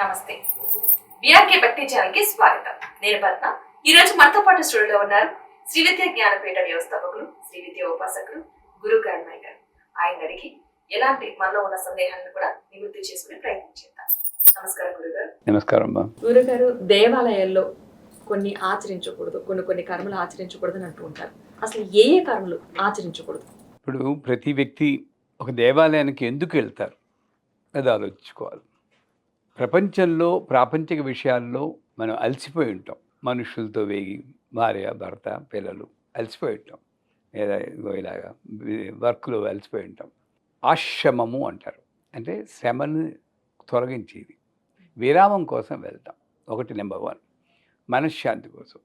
నమస్తే. బిఆర్కే భక్తి ఛానల్కి స్వాగతం. నేను పద్మ ఈ రోజు మనతో పాటు స్టూడియోలో ఉన్నారు శ్రీ విద్య జ్ఞానపీఠ వ్యవస్థాపకులు శ్రీ విద్య ఉపాసకులు గురు కరణ్మయ్య గారు. ఆయన అడిగి ఎలాంటి మనలో ఉన్న సందేహాలను కూడా నివృత్తి చేసుకునే ప్రయత్నం చేద్దాం. నమస్కారం గురుగారు నమస్కారం గురుగారు దేవాలయాల్లో కొన్ని ఆచరించకూడదు కొన్ని కొన్ని కర్మలు ఆచరించకూడదు అని అంటూ ఉంటారు. అసలు ఏ ఏ కర్మలు ఆచరించకూడదు? ఇప్పుడు ప్రతి వ్యక్తి ఒక దేవాలయానికి ఎందుకు వెళ్తారు? అది ఆలోచించుకోవాలి. ప్రపంచంలో ప్రాపంచిక విషయాల్లో మనం అలసిపోయి ఉంటాం. మనుషులతో వేగి భార్య భర్త పిల్లలు అలసిపోయి ఉంటాం. లేదా ఇలాగా వర్క్లో అలసిపోయి ఉంటాం. ఆశ్రమము అంటారు. అంటే శ్రమను తొలగించేది. విరామం కోసం వెళ్తాం. ఒకటి నెంబర్ వన్. మనశ్శాంతి కోసం.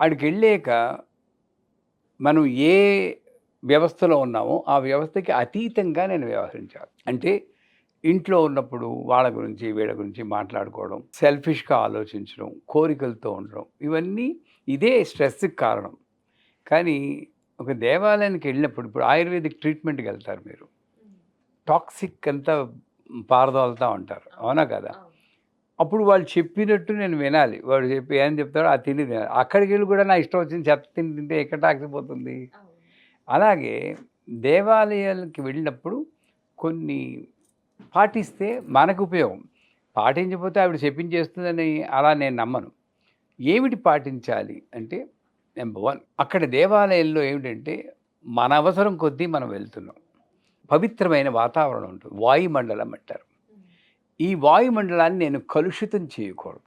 అక్కడికి వెళ్ళాక మనం ఏ వ్యవస్థలో ఉన్నామో ఆ వ్యవస్థకి అతీతంగా నేను వ్యవహరించాలి. అంటే ఇంట్లో ఉన్నప్పుడు వాళ్ళ గురించి వీళ్ళ గురించి మాట్లాడుకోవడం సెల్ఫిష్గా ఆలోచించడం కోరికలతో ఉండడం ఇవన్నీ ఇదే స్ట్రెస్కి కారణం. కానీ ఒక దేవాలయానికి వెళ్ళినప్పుడు ఇప్పుడు ఆయుర్వేదిక్ ట్రీట్మెంట్కి వెళ్తారు మీరు. టాక్సిక్ అంతా పారదోలుతూ ఉంటారు. అవునా. కదా? అప్పుడు వాళ్ళు చెప్పినట్టు నేను వినాలి. వాడు చెప్పి ఏం చెప్తాడో ఆ తిని తినాలి. అక్కడికి వెళ్ళి కూడా నా ఇష్టం వచ్చింది చెత్త తిని తింటే ఎక్కడ టాక్సిపోతుంది అలాగే దేవాలయాలకి వెళ్ళినప్పుడు కొన్ని పాటిస్తే మనకు ఉపయోగం. పాటించకపోతే ఆవిడ చెప్పించేస్తుందని అలా నేను నమ్మను. ఏమిటి పాటించాలి అంటే నెంబర్ వన్ అక్కడ దేవాలయంలో ఏమిటంటే మన అవసరం కొద్దీ మనం వెళ్తున్నాం. పవిత్రమైన వాతావరణం ఉంటుంది. వాయుమండలం అంటారు. ఈ వాయుమండలాన్ని నేను కలుషితం చేయకూడదు.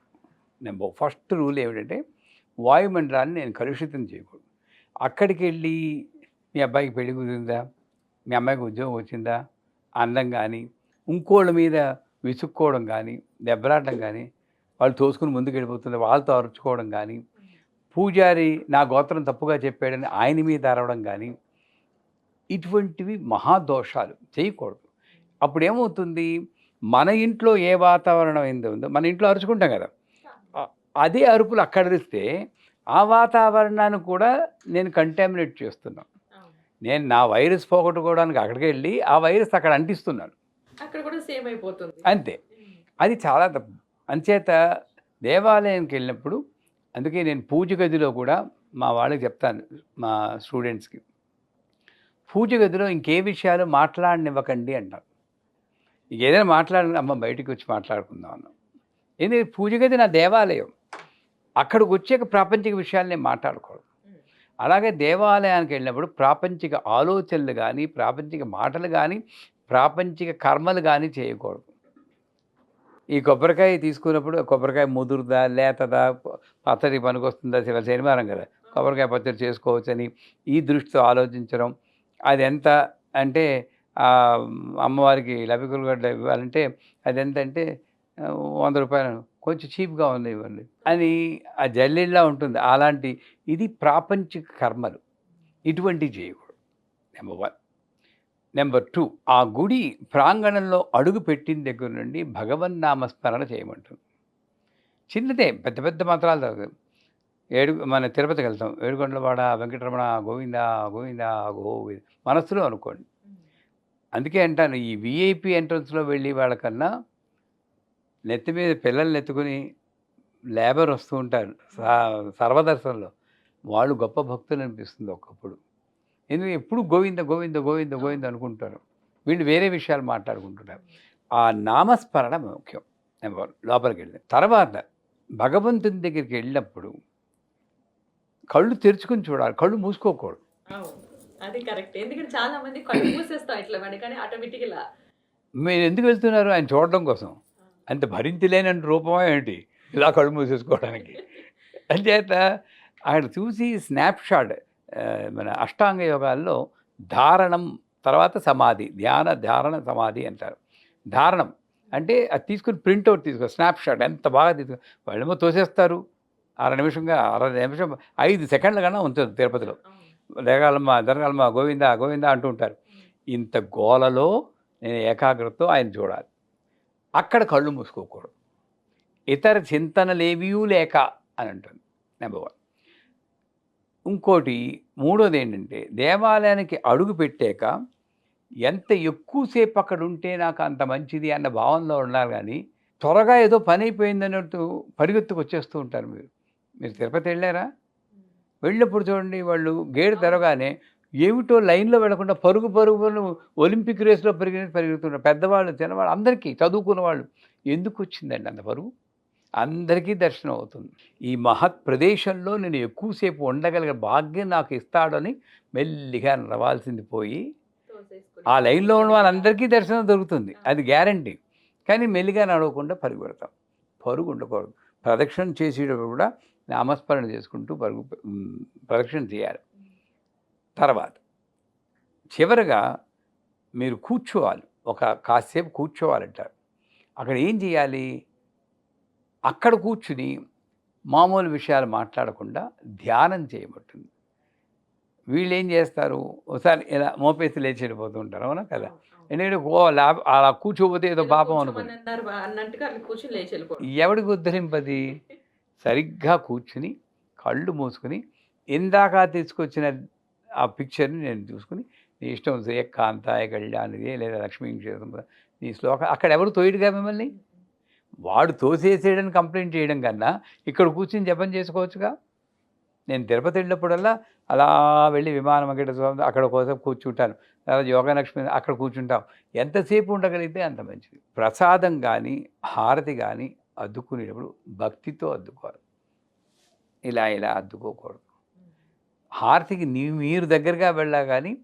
నెంబర్ ఫస్ట్ రూల్ ఏమిటంటే వాయుమండలాన్ని నేను కలుషితం చేయకూడదు. అక్కడికి వెళ్ళి మీ అబ్బాయికి పెళ్ళి కుదిరిందా? మీ అమ్మాయికి ఉద్యోగం వచ్చిందా? అందం కానీ ఇంకోళ్ళ మీద విసుక్కోవడం కానీ దెబ్బలాడడం కానీ వాళ్ళు తోసుకుని ముందుకు వెళ్ళిపోతుంది వాళ్ళతో అరుచుకోవడం కానీ పూజారి నా గోత్రం తప్పుగా చెప్పాడని ఆయన మీద అరవడం కానీ ఇటువంటివి మహాదోషాలు చేయకూడదు. అప్పుడు ఏమవుతుంది మన ఇంట్లో ఏ వాతావరణం ఏందో ఉందో మన ఇంట్లో అరుచుకుంటాం కదా. అదే అరుపులు అక్కడ అరిస్తే ఆ వాతావరణాన్ని కూడా నేను కంటామినేట్ చేస్తున్నాను. నేను నా వైరస్ పోగొట్టుకోవడానికి అక్కడికి వెళ్ళి ఆ వైరస్ అక్కడ అంటిస్తున్నాను. అక్కడ కూడా సేమ్ అయిపోతుంది. అంతే. అది చాలా తప్పు. అంచేత దేవాలయానికి వెళ్ళినప్పుడు అందుకే నేను పూజ గదిలో కూడా మా వాళ్ళకి చెప్తాను మా స్టూడెంట్స్కి. పూజ గదిలో ఇంకే విషయాలు మాట్లాడనివ్వకండి అంటారు. ఏదైనా మాట్లాడిన అమ్మ బయటికి వచ్చి మాట్లాడుకుందాం అన్నాం. ఎందుకంటే పూజ గది నా దేవాలయం. అక్కడికి వచ్చాక ప్రాపంచిక విషయాలు నేను మాట్లాడకూడదు అలాగే దేవాలయానికి వెళ్ళినప్పుడు ప్రాపంచిక ఆలోచనలు కానీ ప్రాపంచిక మాటలు కానీ ప్రాపంచిక కర్మలు కానీ చేయకూడదు. ఈ కొబ్బరికాయ తీసుకున్నప్పుడు కొబ్బరికాయ ముదురుదా లేతదా పచ్చడి పనికొస్తుందా శివ శనివారం కదా కొబ్బరికాయ పచ్చడి చేసుకోవచ్చని ఈ దృష్టితో ఆలోచించడం అది ఎంత అంటే అమ్మవారికి లభికులు గడ్డ ఇవ్వాలంటే అది ఎంత అంటే వంద రూపాయలు. కొంచెం చీప్గా ఉంది ఇవ్వండి అని ఆ జల్లిలా ఉంటుంది. అలాంటి ఇది ప్రాపంచిక కర్మలు. ఇటువంటివి చేయకూడదు. నెంబర్ వన్ నెంబర్ టూ ఆ గుడి ప్రాంగణంలో అడుగు పెట్టిన దగ్గర నుండి భగవన్నామస్మరణ చేయమంటుంది. చిన్నదే పెద్ద పెద్ద మంత్రాలు చదువు ఏడు మన తిరుపతికి వెళ్తాం. ఏడుకొండలవాడ వెంకటరమణ గోవింద గోవింద గోవింద. మనస్సులో అనుకోండి. అందుకే అంటాను ఈ విఐపి ఎంట్రన్స్లో వెళ్ళి వాళ్ళకన్నా నెత్తి మీద పిల్లల్ని ఎత్తుకుని లేబర్ వస్తూ ఉంటారు. స- సర్వదర్శనంలో. వాళ్ళు గొప్ప భక్తులు అనిపిస్తుంది ఒకప్పుడు. ఎందుకంటే ఎప్పుడు గోవింద గోవింద గోవింద గోవింద అనుకుంటారు. వీళ్ళు వేరే విషయాలు మాట్లాడుకుంటున్నారు. ఆ నామస్మరణ ముఖ్యం. నెంబర్ లోపలికి వెళ్ళి తర్వాత భగవంతుని దగ్గరికి వెళ్ళినప్పుడు కళ్ళు తెరుచుకుని చూడాలి. కళ్ళు మూసుకోకూడదు. అది కరెక్ట్. ఎందుకంటే చాలా మంది కళ్ళు మూసేస్తాం ఇట్లా కానీ ఆటోమేటిక్ ఇలా మీరు ఎందుకు వెళ్తున్నారు? ఆయన చూడడం కోసం. అంత భరించలేని రూపమే ఏంటి? ఇలా కళ్ళు మూసేసుకోవడానికి. అంచేత అక్కడ చూసి స్నాప్ షాట్ మన అష్టాంగ యోగాల్లో ధారణం తర్వాత సమాధి ధ్యాన ధారణ సమాధి అంటారు. ధారణం అంటే అది తీసుకుని ప్రింట్అవుట్ తీసుకో స్నాప్ షాట్ ఎంత బాగా తీసుకో వాళ్ళేమో తోసేస్తారు. అర నిమిషంగా అర నిమిషం ఐదు సెకండ్ల కన్నా ఉంటుంది తిరుపతిలో. లేగాలమ్మ జరగాలమ్మ గోవింద గోవింద అంటూ ఉంటారు ఇంత గోలలో నేను ఏకాగ్రతతో ఆయన చూడాలి. అక్కడ కళ్ళు మూసుకోకూడదు. ఇతర చింతనలేవియూ లేక అని అంటుంది నెంబర్ వన్. ఇంకోటి మూడోది ఏంటంటే దేవాలయానికి అడుగు పెట్టాక ఎంత ఎక్కువసేపు అక్కడ ఉంటే నాకు అంత మంచిది అన్న భావనలో ఉండాలి కానీ త్వరగా ఏదో పని అయిపోయింది అన్నట్టు పరిగెత్తుకు వచ్చేస్తూ ఉంటారు మీరు. మీరు తిరుపతి వెళ్ళారా? వెళ్ళినప్పుడు చూడండి వాళ్ళు గేటు తెరగానే ఏమిటో లైన్లో వెళ్ళకుండా పరుగు పరుగు పరుగు ఒలింపిక్ రేస్లో పరిగెత్తి పరిగెత్తున్నారు. పెద్దవాళ్ళు చిన్నవాళ్ళు అందరికీ చదువుకున్న వాళ్ళు. ఎందుకు వచ్చిందండి అంత పరుగు? అందరికీ దర్శనం అవుతుంది. ఈ మహత్ ప్రదేశంలో నేను ఎక్కువసేపు ఉండగలిగే భాగ్యం నాకు ఇస్తాడని మెల్లిగా నడవాల్సింది పోయి ఆ లైన్లో ఉన్న వాళ్ళందరికీ దర్శనం దొరుకుతుంది. అది గ్యారంటీ. కానీ మెల్లిగా నడవకుండా పరుగు పెడతాం పరుగు ఉండకూడదు. ప్రదక్షిణ చేసేటప్పుడు కూడా నామస్మరణ చేసుకుంటూ పరుగు ప్రదక్షిణ చేయాలి. తర్వాత చివరగా మీరు కూర్చోవాలి. ఒక కాసేపు కూర్చోవాలంటారు. అక్కడ ఏం చేయాలి? అక్కడ కూర్చుని మామూలు విషయాలు మాట్లాడకుండా ధ్యానం చేయబట్టుంది వీళ్ళు ఏం చేస్తారు? ఒకసారి ఇలా మోపేసి లేచి వెళ్ళిపోతూ ఉంటారు. అవునా కదా? ఎందుకంటే ఓ లా అలా కూర్చోపోతే ఏదో పాపం వెళ్ళిపోవడం. ఎవడికి ఉద్ధరింపది? సరిగ్గా కూర్చుని కళ్ళు మూసుకుని ఇందాక తీసుకొచ్చిన ఆ పిక్చర్ని నేను చూసుకుని నీ ఇష్టం ఏ కాంతాయ కళ్యాణిది లేదా లక్ష్మీ నీ శ్లోక అక్కడ ఎవరు తోయిడుగా మిమ్మల్ని? వాడు తోసేసేయడని కంప్లైంట్ చేయడం కన్నా ఇక్కడ కూర్చుని జపం చేసుకోవచ్చుగా? నేను తిరుపతి వెళ్ళినప్పుడల్లా అలా వెళ్ళి విమానం అక్కడ అక్కడ కోసం కూర్చుంటాను. తర్వాత యోగలక్ష్మి అక్కడ కూర్చుంటాం. ఎంతసేపు ఉండగలిగితే అంత మంచిది. ప్రసాదం కానీ హారతి కానీ అద్దుకునేటప్పుడు భక్తితో అద్దుకోవాలి. ఇలా ఇలా అద్దుకోకూడదు. హారతికి నీ మీరు దగ్గరగా వెళ్ళా కానీ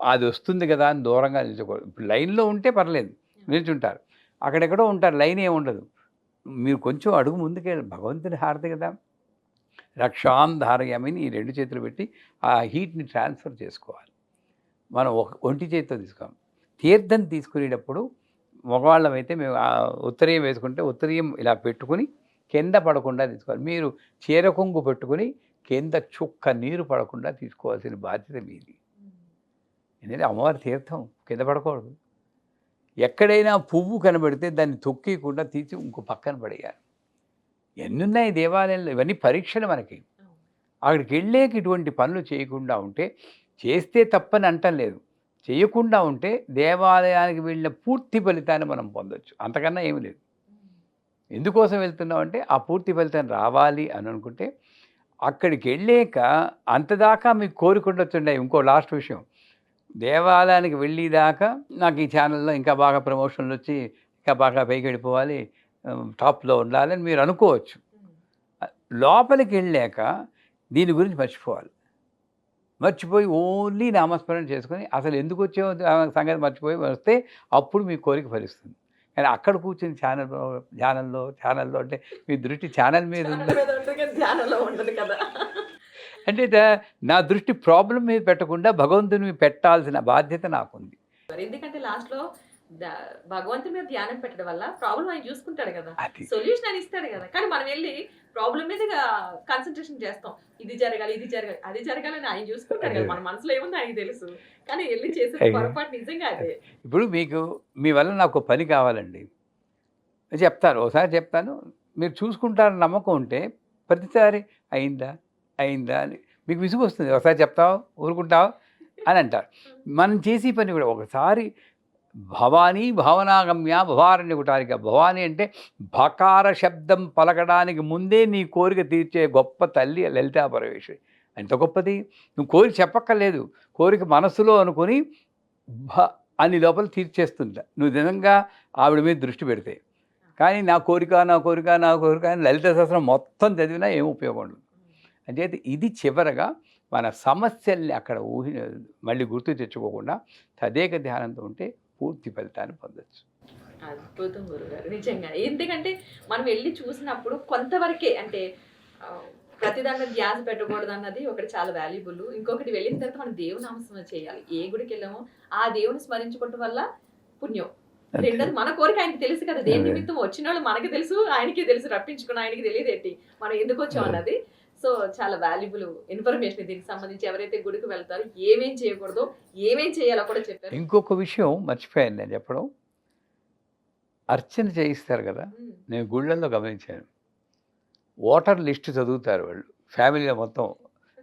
అది వస్తుంది కదా అని దూరంగా నిల్చోకూడదు. ఇప్పుడు లైన్లో ఉంటే పర్లేదు. నిల్చుంటారు. అక్కడెక్కడో ఉంటారు లైన్ ఏమి ఉండదు. మీరు కొంచెం అడుగు ముందుకెళ్ళి భగవంతుని హారతి కదా. రక్షాం ధారయామిని ఈ రెండు చేతులు పెట్టి ఆ హీట్ని ట్రాన్స్ఫర్ చేసుకోవాలి. మనం ఒక ఒంటి చేతితో తీసుకోం తీర్థం తీసుకునేటప్పుడు మగవాళ్ళం అయితే మేము ఆ ఉత్తరీయం వేసుకుంటే ఉత్తరీయం ఇలా పెట్టుకుని కింద పడకుండా తీసుకోవాలి. మీరు చీర కొంగు పెట్టుకుని కింద చుక్క నీరు పడకుండా తీసుకోవాల్సిన బాధ్యత మీది. ఎందుకంటే అమ్మవారి తీర్థం కింద పడకూడదు. ఎక్కడైనా పువ్వు కనబడితే దాన్ని తొక్కియకుండా తీసి ఇంకో పక్కన పడేయాలి. ఎన్నున్నాయి దేవాలయంలో ఇవన్నీ పరీక్షలు మనకి. అక్కడికి వెళ్ళేకి ఇటువంటి పనులు చేయకుండా ఉంటే చేస్తే తప్పని అంటం లేదు. చేయకుండా ఉంటే దేవాలయానికి వెళ్ళిన పూర్తి ఫలితాన్ని మనం పొందొచ్చు. అంతకన్నా ఏమీ లేదు. ఎందుకోసం వెళ్తున్నాం అంటే ఆ పూర్తి ఫలితం రావాలి అని అనుకుంటే అక్కడికి వెళ్ళాక అంతదాకా మీకు కోరికుండొచ్చుండే ఇంకో లాస్ట్ విషయం. దేవాలయానికి వెళ్ళేదాకా నాకు ఈ ఛానల్లో ఇంకా బాగా ప్రమోషన్లు వచ్చి ఇంకా బాగా పైకి వెళ్ళిపోవాలి టాప్లో ఉండాలని మీరు అనుకోవచ్చు. లోపలికి వెళ్ళాక దీని గురించి మర్చిపోవాలి. మర్చిపోయి ఓన్లీ నామస్మరణ చేసుకొని అసలు ఎందుకు వచ్చామో ఆ సంగతి మర్చిపోయి వస్తే అప్పుడు మీ కోరిక ఫలిస్తుంది. కానీ అక్కడ కూర్చుని ఛానల్ ఛానల్లో ఛానల్లో అంటే మీ దృష్టి ఛానల్ మీద ఉంది. అంటే నా దృష్టి ప్రాబ్లం మీద పెట్టకుండా భగవంతుని పెట్టాల్సిన బాధ్యత నాకుంది. మరి ఎందుకంటే లాస్ట్లో భగవంతుని మీద ధ్యానం పెట్టడం వల్ల ప్రాబ్లం ఆయన చూసుకుంటాడు కదా. సొల్యూషన్ అని ఇస్తాడు కదా. కానీ మనం వెళ్ళి ప్రాబ్లం మీద కాన్సన్ట్రేషన్ చేస్తాం. ఇది జరగాలి ఇది జరగాలి అది జరగాలని ఆయన చూసుకుంటాడు కదా. మన మనసులో ఏముంది ఆయనకి తెలుసు. కానీ వెళ్ళి చేసే. పొరపాటు నిజంగా అదే. ఇప్పుడు మీకు మీ వల్ల నాకు పని కావాలండి. చెప్తారు ఒకసారి చెప్తాను. మీరు చూసుకుంటారని నమ్మకం ఉంటే ప్రతిసారి అయిందా? అయిందా అని. మీకు విసుగు వస్తుంది. ఒకసారి చెప్తావు? ఊరుకుంటావు? అని అంటారు. మనం చేసే పని కూడా ఒకసారి భవానీ భావనాగమ్య భవారణ్య కుటారిక. భవానీ అంటే భకార శబ్దం పలకడానికి ముందే నీ కోరిక తీర్చే గొప్ప తల్లి లలితా పరమేశ్వరి. ఎంత గొప్పది? నువ్వు కోరిక చెప్పక్కర్లేదు. కోరిక మనసులో అనుకొని భ అని లోపల తీర్చేస్తుంట నువ్వు నిజంగా ఆవిడ మీద దృష్టి పెడితే. కానీ నా కోరిక నా కోరిక నా కోరిక అని లలిత శాస్త్రం మొత్తం చదివినా ఏం ఉపయోగం ఉండదు. అంచేత ఇది చివరగా మన సమస్యల్ని అక్కడ ఊహి మళ్ళీ గుర్తు తెచ్చుకోకుండా తదేక ధ్యానంతో ఉంటే పూర్తి ఫలితాన్ని పొందొచ్చు. అద్భుతం గురుగారు. నిజంగా. ఎందుకంటే మనం వెళ్ళి చూసినప్పుడు కొంతవరకే అంటే ఆ, ప్రతిదాన్ని ధ్యాస పెట్టకూడదు అన్నది ఒకటి చాలా వాల్యుబుల్ ఇంకొకటి వెళ్ళిన తర్వాత మనం దేవుని నామస్మరణ చేయాలి. ఏ గుడికి వెళ్ళామో ఆ దేవుని స్మరించుకోవటం వల్ల పుణ్యం. రెండోది మన కోరిక ఆయనకి తెలుసు కదా. దేని. నిమిత్తం వచ్చిన వాళ్ళు మనకి తెలుసు ఆయనకి తెలుసు. రప్పించుకున్న ఆయనకి తెలియదు ఏంటి మనం ఎందుకు వచ్చాం. అన్నది. సో చాలా వాల్యుబుల్ ఇన్ఫర్మేషన్ దీనికి సంబంధించి ఎవరైతే గుడికి వెళ్తారో ఏమేం చేయకూడదో ఏమేం చేయాలో కూడా చెప్పారు. ఇంకొక విషయం మర్చిపోయాను నేను చెప్పడం. అర్చన చేయిస్తారు కదా. నేను గుళ్ళల్లో గమనించాను. ఓటర్ లిస్ట్ చదువుతారు వాళ్ళు. ఫ్యామిలీలో మొత్తం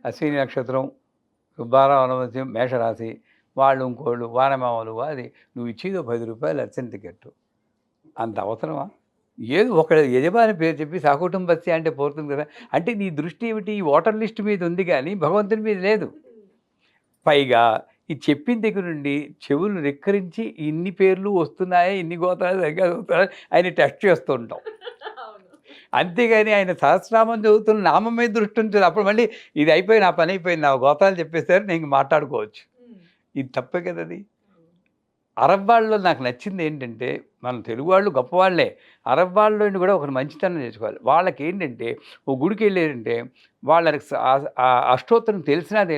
అశ్విని నక్షత్రం సుబ్బారావు అనవస్యం మేషరాశి వాళ్ళు ఇంకోళ్ళు వానమామలు అది నువ్వు ఇచ్చేదో పది రూపాయలు అర్చన టికెట్ అంత అవసరమా? ఏదో ఒక యజమాని పేరు చెప్పి సకుటుంబస్య అంటే పోతుంది కదా. అంటే నీ దృష్టి ఏమిటి? ఈ ఓటర్ లిస్ట్ మీద ఉంది కానీ భగవంతుని మీద లేదు. పైగా ఈ చెప్పిన దగ్గర నుండి చెవులు రెక్కరించి ఇన్ని పేర్లు వస్తున్నాయా ఇన్ని గోత్రాలు సరిగ్గా చదువుతున్నాయా ఆయన టెస్ట్ చేస్తూ ఉంటాం. అంతేగాని ఆయన సహస్రామం చదువుతున్న నామం మీద దృష్టి ఉంటుంది అప్పుడు మళ్ళీ ఇది అయిపోయి నా పని అయిపోయింది నా గోత్రాలు చెప్పేసారు నేను మాట్లాడుకోవచ్చు. ఇది తప్పే కదా అది అరబ్ వాళ్ళలో నాకు నచ్చింది ఏంటంటే మన తెలుగు వాళ్ళు గొప్పవాళ్ళే. అరబ్ వాళ్ళలో కూడా ఒక మంచితనం నేర్చుకోవాలి. వాళ్ళకి ఏంటంటే ఓ గుడికి వెళ్ళారంటే వాళ్ళకి అష్టోత్తరం తెలిసినది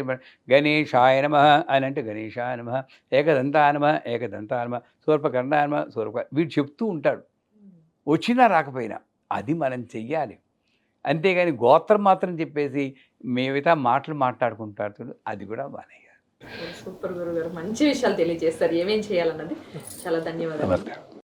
గణేశాయ నమ అని అంటే గణేశాయ నమ ఏకదంతాయ నమ ఏకదంతాయ నమ సూర్పకర్ణాయ నమ సూర్ప వీడు చెప్తూ ఉంటాడు. వచ్చినా రాకపోయినా అది మనం చెయ్యాలి. అంతేగాని గోత్రం మాత్రం చెప్పేసి మేమితా మాటలు మాట్లాడుకుంటారు చూడు, అది కూడా మానేయాలి. సూపర్ గురుగారు మంచి విషయాలు తెలియజేస్తారు. ఏమేం చేయాలన్నది. చాలా ధన్యవాదాలు.